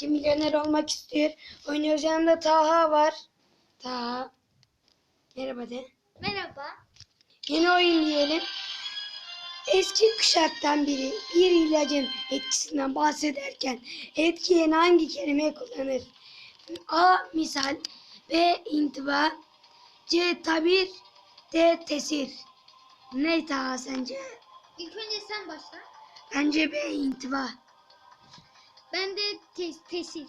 Kim milyoner olmak istiyor? Oynuyoruz yanında Taha var. Taha. Merhaba de. Merhaba. Yeni oyun diyelim. Eski kuşaktan biri bir ilacın etkisinden bahsederken etkileyen hangi kelimeyi kullanır? A. Misal B. intiba C. Tabir D. Tesir Ne Taha sence? İlk önce sen başla. Bence B. intiba. Ben de te- tesir.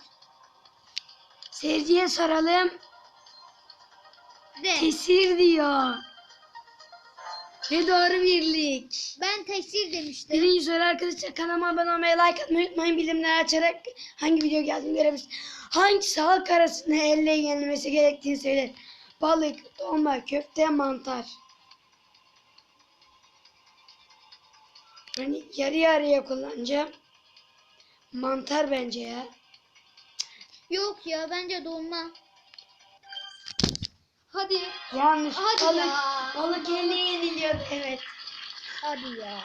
Seyirciye soralım. De. Tesir diyor. Ve doğru birlik. Ben tesir demiştim. Birinci soru arkadaşlar kanalıma abone olmayı like atmayı unutmayın. Bildirimleri açarak hangi video geldiğini görebilirsiniz. Hangisi halk arasında elle yenilmesi gerektiğini söyler. Balık, dolma, köfte, mantar. Ben yarı yarıya kullanacağım. Mantar bence ya. Yok ya bence dolma. Hadi. Yanlış. Hadi balık, ya. balık elle yeniliyor. Evet. Hadi ya.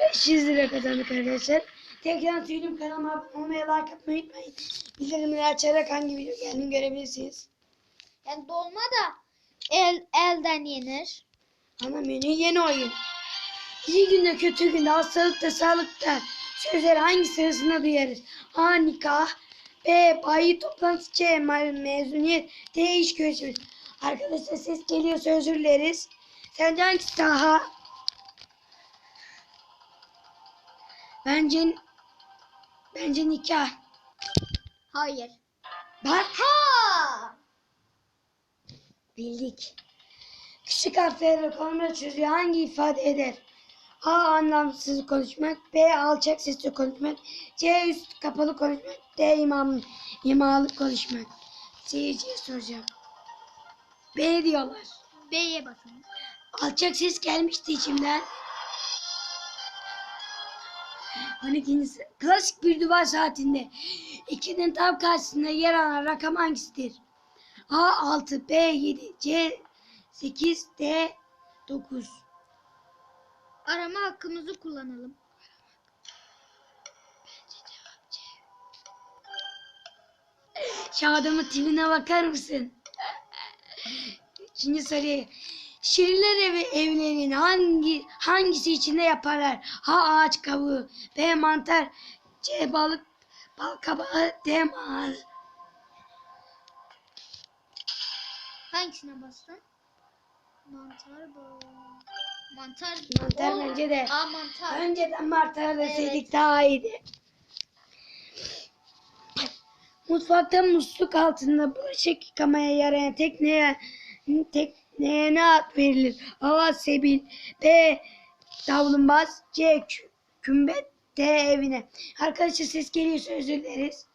500 lira kazandık arkadaşlar. Tekrar söyleyeyim kanalıma abone olmayı like atmayı unutmayın. Bildirimleri açarak hangi video geldiğini görebilirsiniz. Yani dolma da el elden yenir. Ana menü yeni oyun. İyi günde kötü günde hastalıkta sağlıkta sözler hangi sırasında duyarız? A. Nikah B. Bayi toplantısı C. me- Mezuniyet D. İş görüşmesi. Arkadaşlar ses geliyorsa özür dileriz. Sence hangisi daha? Bence bence nikah. Hayır. Bak Ha! bildik. Küçük harflerle konumları çözüyor. Hangi ifade eder? A. Anlamsız konuşmak. B. Alçak sesle konuşmak. C. Üst kapalı konuşmak. D. İmam, imalı konuşmak. Seyirciye soracağım. B diyorlar. B'ye bakın. Alçak ses gelmişti içimden. 12. sı- Klasik bir duvar saatinde. İkinin tam karşısında yer alan rakam hangisidir? A 6, B 7, C 8, D 9. Arama hakkımızı kullanalım. Şu adamın tipine bakar mısın? Üçüncü soruya. Şiirler evi evlerin hangi hangisi içinde yaparlar? A. Ağaç kabuğu. B. Mantar. C. Balık. Bal kabağı. D. Mağar. Hangisine bastın? Mantar bu. Mantar. Mantar O- bence de. Aa mantar. Önceden mantar deseydik Evet. daha iyiydi. Mutfakta musluk altında bulaşık yıkamaya yarayan tekneye, tekneye ne ad verilir? A. Sebil B. Davlumbaz C. kü- Kümbet D. Evine. Arkadaşlar ses geliyorsa özür dileriz.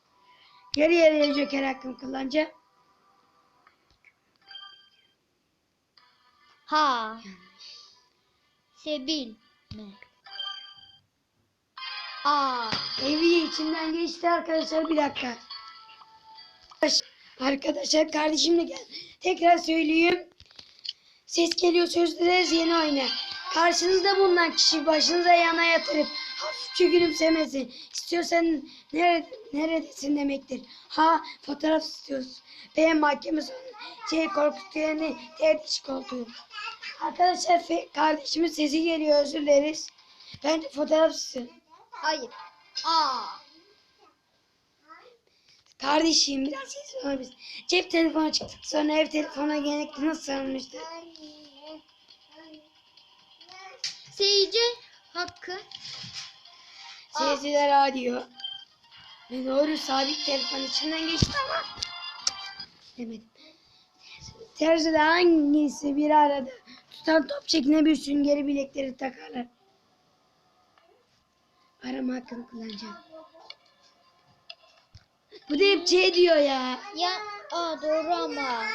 Yarı yarıya joker hakkımı kullanacağım. Ha. Sebil mi? Aa. Evi içinden geçti arkadaşlar bir dakika. Arkadaşlar kardeşim de gel. Tekrar söyleyeyim. Ses geliyor sözleriz yeni oyna. Karşınızda bulunan kişi başınıza yana yatırıp hafifçe gülümsemesi. İstiyorsan nerede, neredesin demektir. Ha fotoğraf istiyoruz. B mahkeme sonu. C korkutuyanı. D diş koltuğu. Arkadaşlar kardeşimin sesi geliyor özür dileriz. Bence fotoğraf istiyorum. Hayır. Aa. Kardeşim biraz ses olabilir. Cep telefonu çıktı. Sonra ev telefona genellikle nasıl sarılmıştı? Seyirci hakkı. Seyirciler A diyor. Ve doğru sabit telefon içinden geçti ama. Demedim. Terziler hangisi bir arada tutan top şeklinde bir süngeri bilekleri takarlar. Arama hakkını kullanacağım. Bu da hep C diyor ya. Ya aa doğru ama.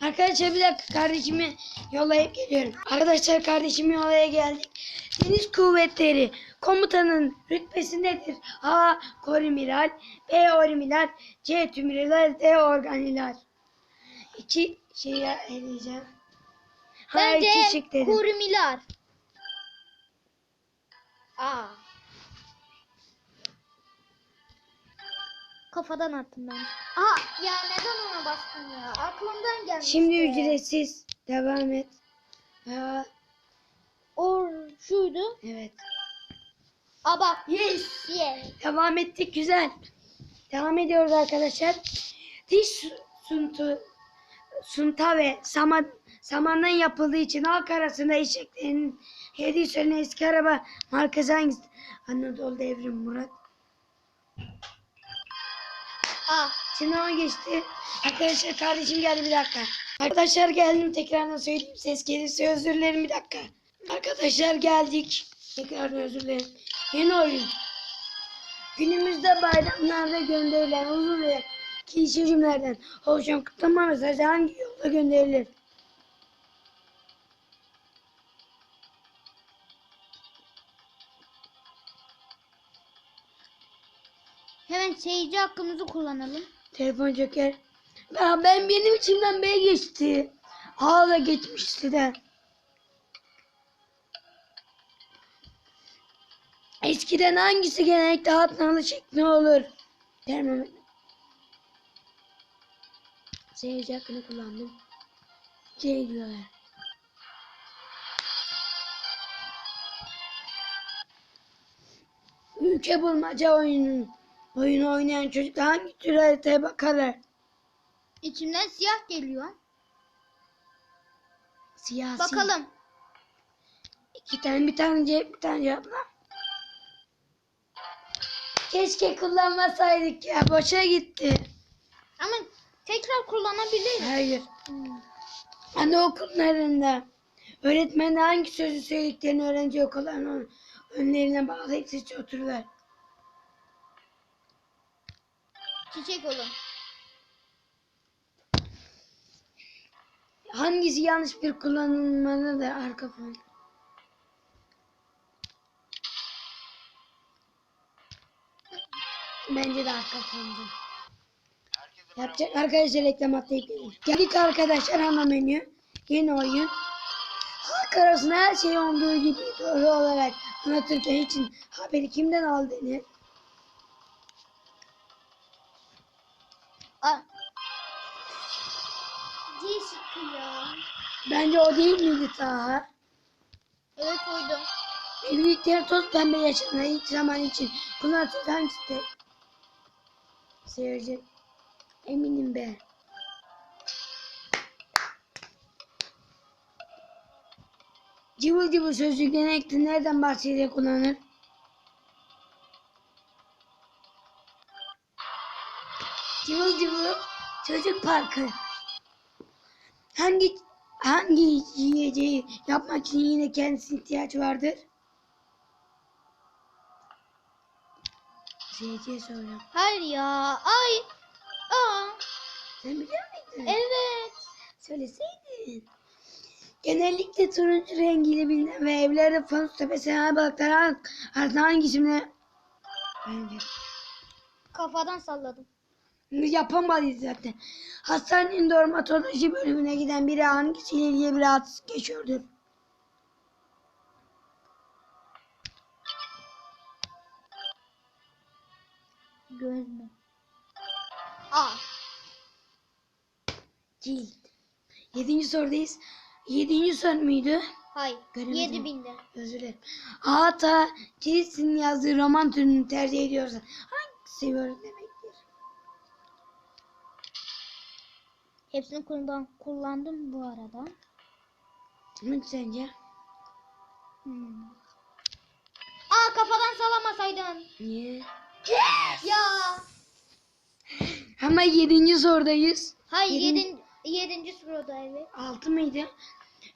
Arkadaşlar bir dakika kardeşimi yollayıp geliyorum. Arkadaşlar kardeşimi yolaya geldik. Deniz Kuvvetleri komutanın rütbesi nedir? A. Korimiral B. Orimiral C. Tümriral D. Organiral İki şey eleyeceğim. Hayır iki Bence şık dedim. kurmilar. Aa. Kafadan attım ben. Aha ya neden ona bastın ya? Aklımdan gelmişti. Şimdi ücretsiz. Devam et. Ha, O şuydu. evet. Aa bak. Yes. Yes. Devam ettik güzel. Devam ediyoruz arkadaşlar. Diş su- suntu, sunta ve saman, samandan yapıldığı için halk arasında eşeklerin hediye söylenen eski araba markası hangisi? Anadolu Devrim Murat. Aa. Şimdi ona geçti. Arkadaşlar kardeşim geldi bir dakika. Arkadaşlar geldim tekrardan söyleyeyim. Ses gelirse özür dilerim bir dakika. Arkadaşlar geldik. Tekrardan özür dilerim. Yeni oyun. Günümüzde bayramlarda gönderilen uzun ve kişi cümlelerden oluşan kutlama mesajı hangi yolda gönderilir? Hemen seyirci hakkımızı kullanalım. Telefon joker. Ya ben benim içimden B geçti. A da geçmişti de. Eskiden hangisi genellikle atnalı şekli olur? Termometre. Seyirci hakkını kullandım. C diyorlar. Ülke bulmaca oyunu. Oyunu oynayan çocuklar hangi tür haritaya bakarlar? İçimden siyah geliyor. Siyasi. Bakalım. İki tane bir tane cevap bir tane cevapla. Keşke kullanmasaydık ya. Boşa gitti. Ama tekrar kullanabiliriz. Hayır. Hmm. Anaokullarında öğretmen hangi sözü söylediklerini öğrenci okullarının önlerine bağlayıp seçe otururlar. Çiçek olun. Hangisi yanlış bir kullanılmalıdır arka fon? Bence de arka fondu. Yapacak arkadaşlar reklam atlayıp geliyor. Geldik arkadaşlar ana menü. Yeni oyun. Halk arasında her şey olduğu gibi doğru olarak anlatırken için haberi kimden aldığını Aa. Ya. bence o değil miydi Taha? Evet oydu. Birlikte toz pembe yaşanan ilk zaman için kullanılan hangisi? Seyirci. Eminim be. Cıvıl cıvıl sözcük genellikle nereden bahsediye kullanılır? Cıvıl cıvıl çocuk parkı. Hangi hangi yiyeceği yapmak için yine kendisine ihtiyaç vardır? Seyirciye soruyorum. Hayır ya. Ay. Aa. Sen biliyor muydun? Evet. Söyleseydin. Genellikle turuncu rengiyle bilinen ve evlerde fanus tepesine balıklar arasında hangi isimle Bence. Kafadan salladım. Yapamadıyız zaten. Hastanenin dermatoloji bölümüne giden biri hangisiyle ilgili bir rahatsızlık geçiyordur? Göz mü? Aa. Cilt. Yedinci sorudayız. Yedinci soru muydu? Hayır. Göremedim. Yedi binde. Özür dilerim. Hatta Kilis'in yazdığı roman türünü tercih ediyorsan hangisi seviyoruz demektir? Hepsini kullan kullandım bu arada. Ne sence? Hmm. Aa kafadan sallamasaydın. Niye? Ya. Ama yedinci sorudayız. Hayır Yedinci- yedinci, yedinci sırada evet. Altı mıydı?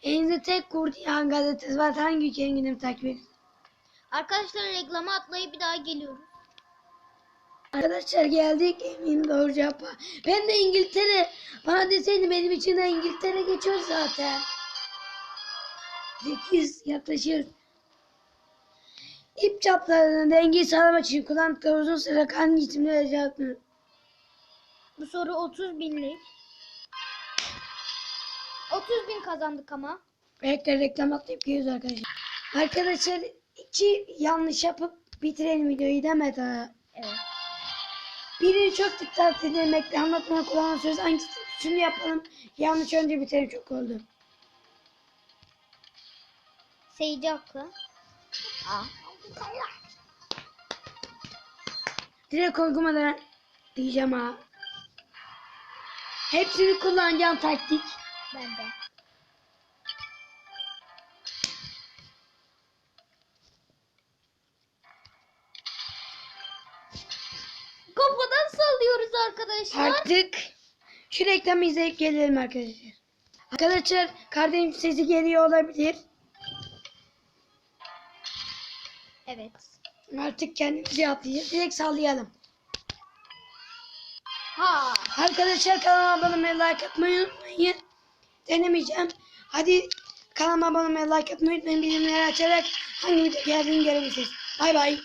Elinizde tek kurdiyan gazetesi var. Hangi ülkenin gündemi takip edin? Arkadaşlar reklama atlayıp bir daha geliyoruz. Arkadaşlar geldik. Emin doğru cevap var. Ben de İngiltere. Bana deseydi benim için de İngiltere geçiyor zaten. 8 yaklaşır. İp çaplarının dengeyi sağlamak için kullandıkları uzun sıra hangi isimle cevaplanır? Bu soru 30 binlik. 30 bin kazandık ama. Bekle reklam atlayıp geliyoruz arkadaşlar. Arkadaşlar iki yanlış yapıp bitirelim videoyu daha? Evet. Birini çok dikkat edilmekte anlatmaya kullanan söz hangisi? Şunu yapalım. Yanlış önce biterim çok oldu. Seyirci hakkı. Aa. Direkt korkmadan diyeceğim ha. Hepsini kullanacağım taktik. Ben de. Kafadan sallıyoruz arkadaşlar. Artık şu reklamı izleyip gelelim arkadaşlar. Arkadaşlar kardeşim sesi geliyor olabilir. Evet. Artık kendimizi atlayacağız. Direkt sallayalım. Ha. Arkadaşlar kanalıma abone olmayı, like atmayı unutmayın. Denemeyeceğim. Hadi kanalıma abone olmayı, like atmayı unutmayın. Bildirimleri açarak hangi video geldiğini görebilirsiniz. Bay bay.